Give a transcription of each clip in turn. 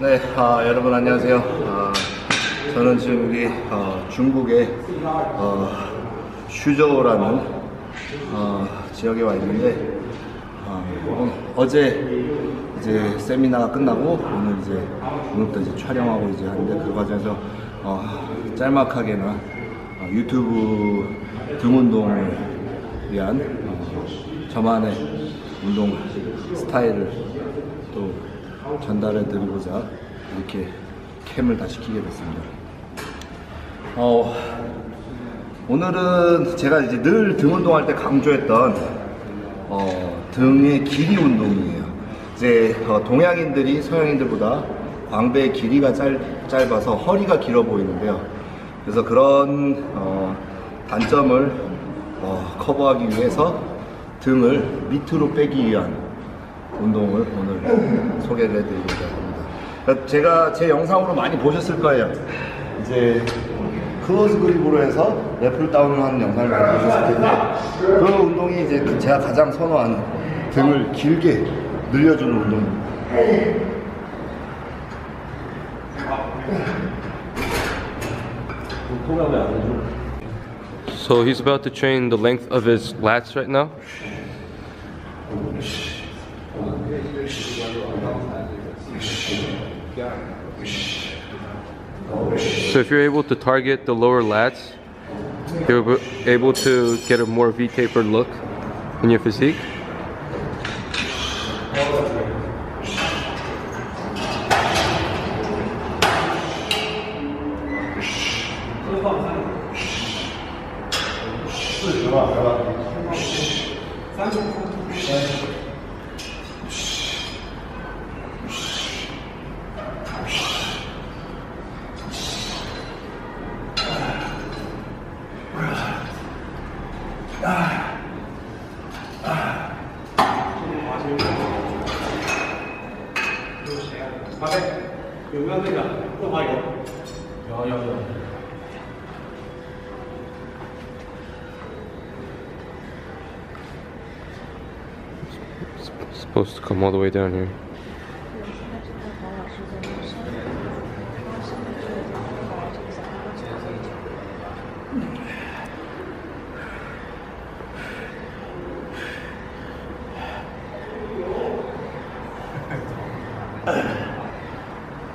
네, 아, 여러분 안녕하세요. 아, 저는 지금 여기 어, 중국의 어, 슈저우라는 어, 지역에 와 있는데 어, 어제 이제 세미나가 끝나고 오늘 이제 오늘부터 이제 촬영하고 이제 하는데 그 과정에서 어, 짤막하게나 어, 유튜브 등 운동을 위한 어, 저만의 운동 스타일을 또 전달해 드리고자 이렇게 캠을 다 시 키게 됐습니다. 어, 오늘은 제가 이제 늘 등 운동할 때 강조했던 어, 등의 길이 운동이에요. 이제 어, 동양인들이 서양인들보다 광배의 길이가 짧, 짧아서 허리가 길어 보이는데요. 그래서 그런 어, 단점을 어, 커버하기 위해서 등을 밑으로 빼기 위한 운동을 오늘 소개를. 그러니까 제가 제 영상으로 많이 보셨을 거예요. 이제 클로즈 그립으로 해서 랩풀 다운을 하는 영상을 많이 보셨을 텐데 그 운동이 이제 그 제가 가장 선호하는 등을 길게 늘려주는 운동입니다. So he's about to train the length of his lats right now. So if you're able to target the lower lats, you're able to get a more V-tapered look in your physique. Supposed to come all the way down here.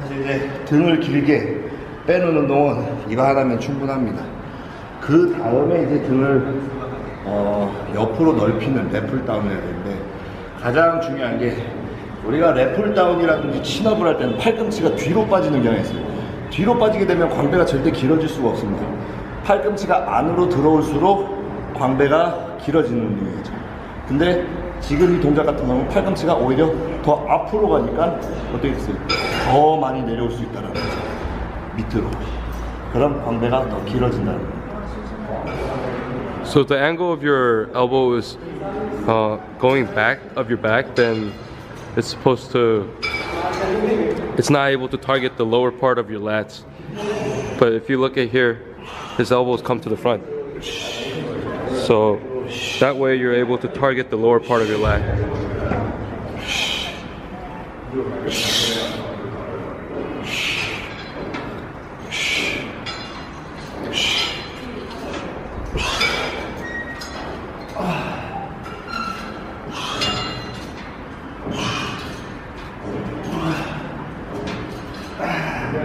사실 이제 빼는 운동은 이거 하나면 충분합니다. 그 다음에 이제 등을 어, 옆으로 넓히는 랩풀 다운을 해야 되는데 가장 중요한 게 우리가 랩풀 다운이라든지 친업을 할 때는 팔꿈치가 뒤로 빠지는 경향이 있어요. 뒤로 빠지게 되면 광배가 절대 길어질 수가 없습니다. 팔꿈치가 안으로 들어올수록 광배가 길어지는 운동이죠. 근데 지금 이 동작 같은 경우는 팔꿈치가 오히려 더 앞으로 가니까 어떻게 됐어요? 더 많이 내려올 수 있다는 거죠. 밑으로. 그럼 광배가 더 길어진다는 거예요. So if the angle of your elbow is uh, going back of your back, then it's supposed to. It's not able to target the lower part of your lats. But if you look at here, his elbows come to the front. So that way you're able to target the lower part of your lat.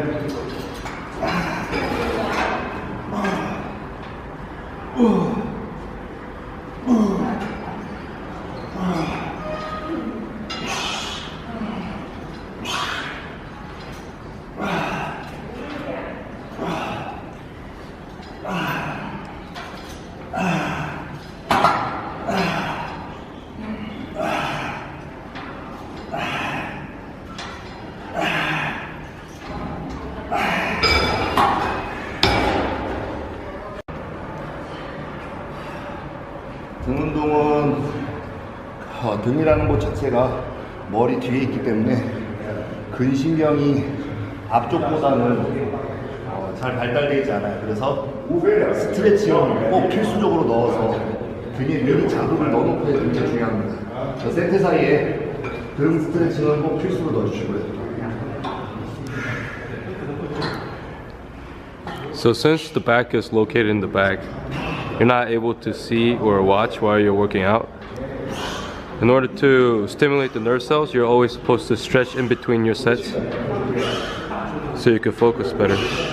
아. 아. 아. 어. 등 운동은 어, 아, 등이라는 것 자체가 머리 뒤에 있기 때문에 근신경이 앞쪽보다는 어, 잘 발달되지 않아요. 그래서 스트레칭을 꼭 필수적으로 넣어서 등에 미리 자극을 넣어놓고 해야 굉장히 중요합니다. 저 세트 사이에 등 스트레칭은 꼭 필수로 넣어주시고요. So since the back is located in the back, you're not able to see or watch while you're working out. In order to stimulate the nerve cells, you're always supposed to stretch in between your sets so you can focus better.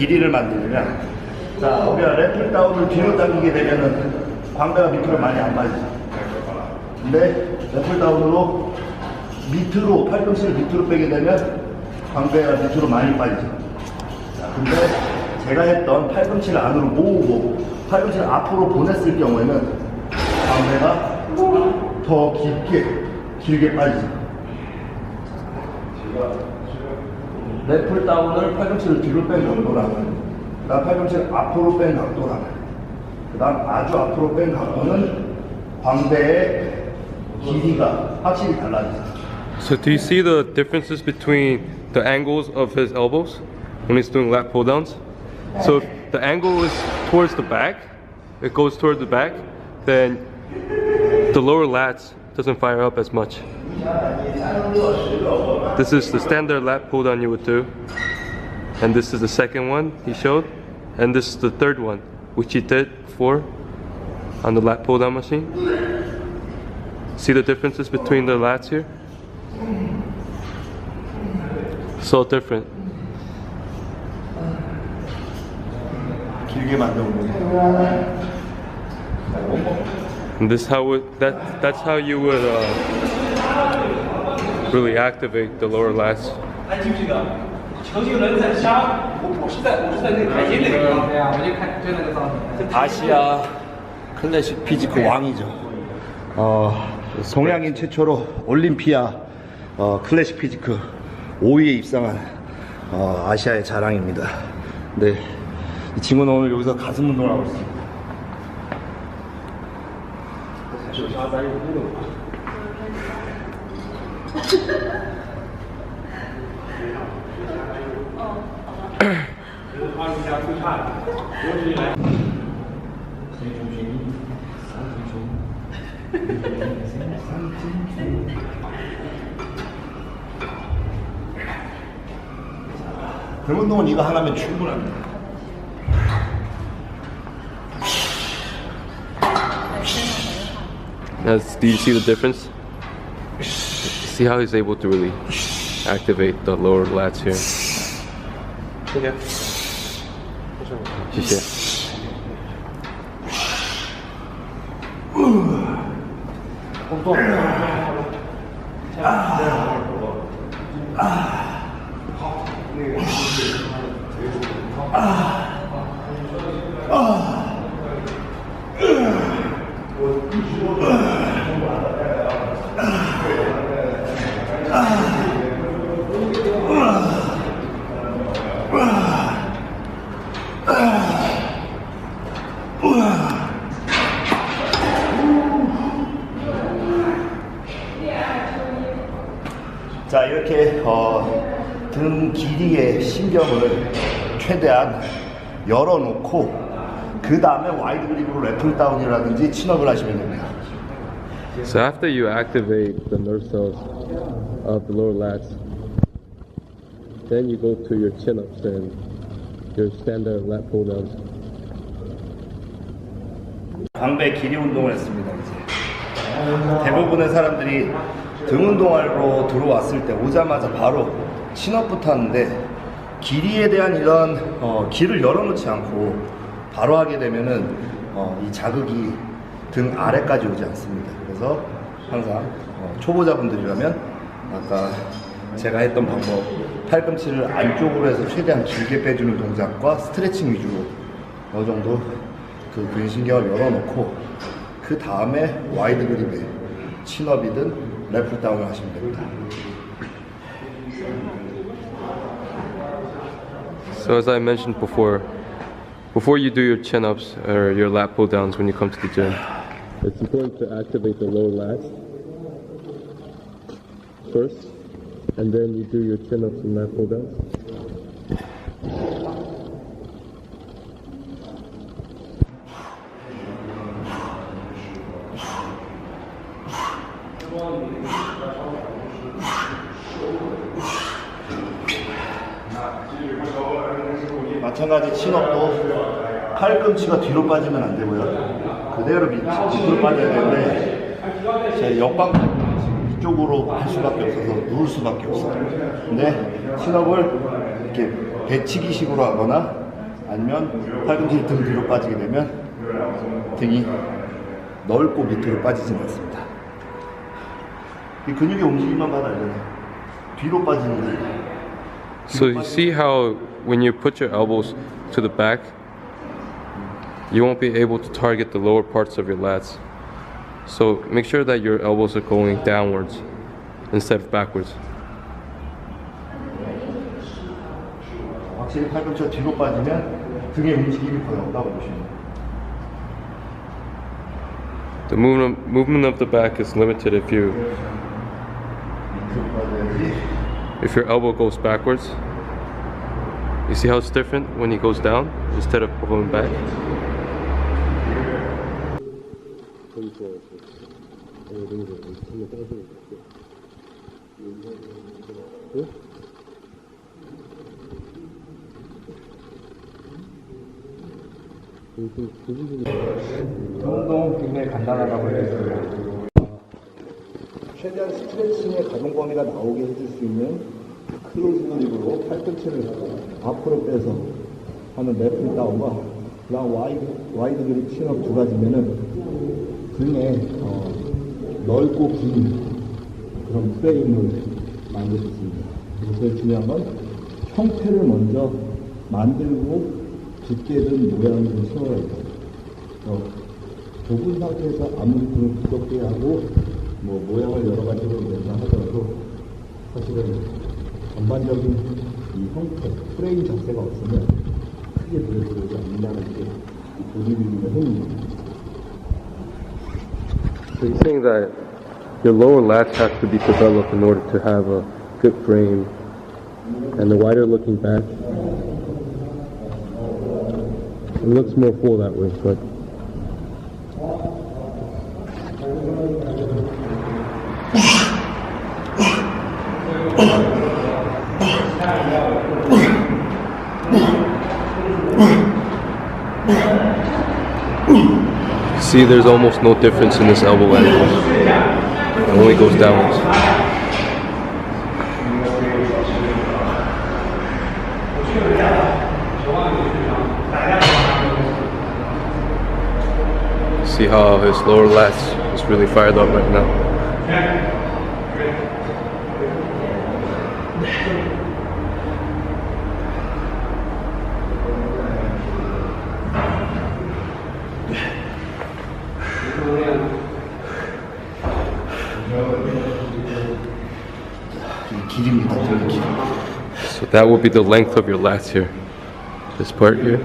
길이를 만들면 자, 우리가 랩풀 다운을 뒤로 당기게 되면은 광배가 밑으로 많이 안 빠지죠. 근데 랩풀 다운으로 밑으로 팔꿈치를 밑으로 빼게 되면 광배가 밑으로 많이 빠지죠. 자, 근데 제가 했던 팔꿈치를 안으로 모으고 팔꿈치를 앞으로 보냈을 경우에는 광배가 더 깊게 길게 빠지죠. 랩풀 다운을 팔꿈치를 뒤로 뺀 각도라면 그다음 팔꿈치를 앞으로 뺀 각도라면 그다음 아주 앞으로 뺀 각도는 광배의 길이가 확실히 달라지죠. So do you see the differences between the angles of his elbows when he's doing lat pull downs? So if the angle is towards the back, it goes toward the back, then the lower lats doesn't fire up as much. This is the standard lap pull down you would do. And this is the second one he showed. And this is the third one, which he did for on the lat pull down machine. See the differences between the lats here? So different. And this how would that that's how you would uh, really activate the lower lats. 还记不记得？球星人在杀，我我是在我是在那个台阶那个地方。对呀，我就看就那个造型。 아시아 클래식 피지크 왕이죠. 어, 동양인 최초로 올림피아 어, 클래식 피지크 5위에 입상한 어, 아시아의 자랑입니다. 네, 이 친구는 오늘 여기서 가슴 운동을 하고 있습니다. 등 운동은 이거 하나면 충분합니다. That's, do you see the difference? See how he's able to really activate the lower lats here. Okay. 谢 신경을 최대한 열어놓고 그 다음에 와이드 그립으로 래플 다운이라든지 친업을 하시면 됩니다. So after you activate the nerve cells of the lower lats, then you go to your chin ups and your standard lat pull downs. 광배 길이 운동을 했습니다. 이제 대부분의 사람들이 등 운동하러 들어왔을 때 오자마자 바로 친업부터 하는데 길이에 대한 이런 어, 길을 열어놓지 않고 바로 하게 되면은 어, 이 자극이 등 아래까지 오지 않습니다. 그래서 항상 어, 초보자분들이라면 아까 제가 했던 방법 팔꿈치를 안쪽으로 해서 최대한 길게 빼주는 동작과 스트레칭 위주로 어느 정도 그 근신경을 열어놓고 그 다음에 와이드 그립에 친업이든 래플 다운을 하시면 됩니다. So as I mentioned before, before you do your chin ups or your lat pull downs when you come to the gym, it's important to activate the lower lats first, and then you do your chin ups and lat pull 마찬가지 친업도 팔꿈치가 뒤로 빠지면 안 되고요. 그대로 밑, 밑으로 빠져야 되는데 제 역방 이쪽으로 할 수밖에 없어서 누울 수밖에 없어요. 근데 친업을 이렇게 배치기식으로 하거나 아니면 팔꿈치 등 뒤로 빠지게 되면 등이 넓고 밑으로 빠지지는 않습니다. 이 근육의 움직임만 봐도 알잖아요. 뒤로 빠지는 게 So you see how when you put your elbows to the back, you won't be able to target the lower parts of your lats. So make sure that your elbows are going downwards instead of backwards. 확실히 팔꿈치가 뒤로 빠지면 등의 움직임이 거의 없다고 보시면 돼요. The movement movement of the back is limited if you 밑으로 빠져야지. if your elbow goes backwards. You see how it's different when he goes down instead of going back? 운동 굉장히 간단하다고 알려있습니다. 최대한 스트레칭의 가동 범위가 나오게 해줄 수 있는 클로즈 그립으로 팔꿈치를 앞으로 빼서 하는 랩풀 다운과 그다음 와이드, 와이드 그립 친업 두 가지면은 등에 어, 넓고 긴 그런 프레임을 만들 수 있습니다. 그래서 중요한 건 형태를 먼저 만들고 두께든 모양을 좀 세워야 돼요. 어, 좁은 상태에서 아무리 등을 두껍게 하고 뭐 모양을 여러 가지로 내서 하더라도 사실은 전반적인 이 형태, 프레임 자체가 없으면 크게 눈에 들어오지 않는다는 게이 보디빌딩의 핵입니다. So you're saying that your lower lats have to be developed in order to have a good frame and the wider looking back. It looks more full that way, but See, there's almost no difference in this elbow angle. It only goes downwards. See how his lower lats is really fired up right now. That will be the length of your lats here. This part here.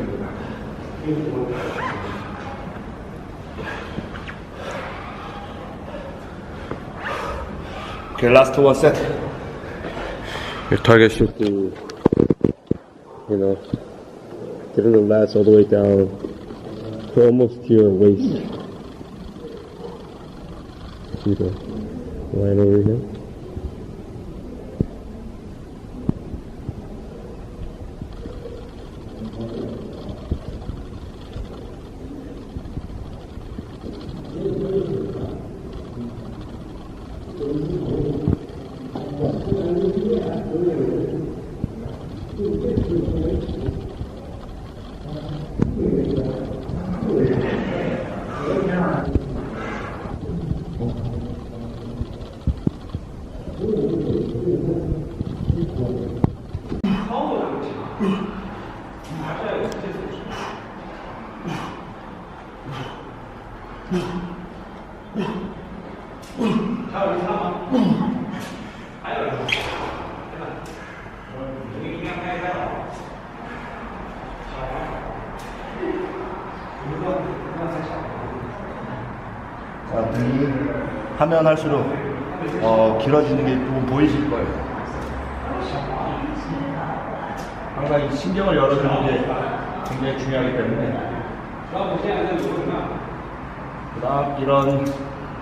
Okay, last one set. Your target should be, you know, getting the lats all the way down to almost to your waist. See the line over here? 자, 등이 하면 할수록 어, 길어지는 게 보이실 거예요. 항상 이 신경을 열어주는 게 굉장히 중요하기 때문에 그다음 이런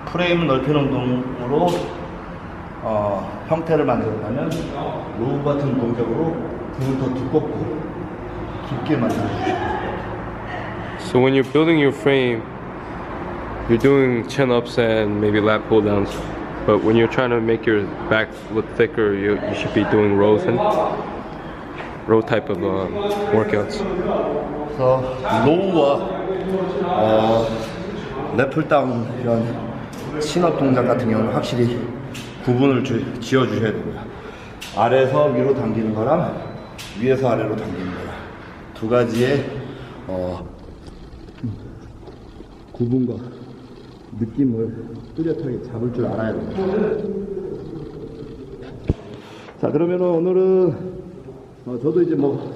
프레임 넓히는 운동으로 어, 형태를 만들었다면 로우 같은 동작으로 등을 더 두껍고 깊게 만들어주시고 So when you're building your frame, you're doing chin ups and maybe lat pull downs. But when you're trying to make your back look thicker, you, you should be doing rows and row type of uh, workouts. 그래서 로우와 어, 랩풀 다운 이런 신업 동작 같은 경우는 확실히 구분을 주- 지어 주셔야 됩니다. 아래에서 위로 당기는 거랑 위에서 아래로 당기는 거랑 두 가지의 어, 구분과 느낌을 뚜렷하게 잡을 줄 알아야 됩니다. 자 그러면 오늘은 어, 저도 이제 뭐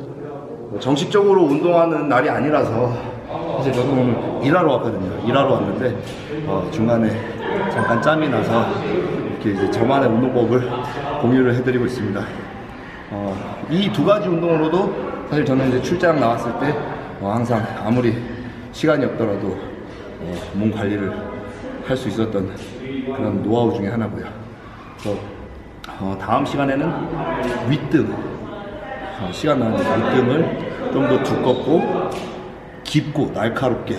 정식적으로 운동하는 날이 아니라서 사실 저도 오늘 일하러 왔거든요. 일하러 왔는데 어, 중간에 잠깐 짬이 나서 이렇게 이제 저만의 운동법을 공유를 해드리고 있습니다. 어, 이 두 가지 운동으로도 사실 저는 이제 출장 나왔을 때 어, 항상 아무리 시간이 없더라도 어, 몸 관리를 할 수 있었던 그런 노하우 중에 하나고요. 그래서 어, 다음 시간에는 윗등 어, 시간 나는 밑등을 좀 더 두껍고 깊고 날카롭게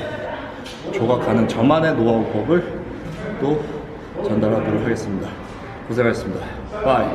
조각하는 저만의 노하우법을 또 전달하도록 하겠습니다. 고생하셨습니다. 바이.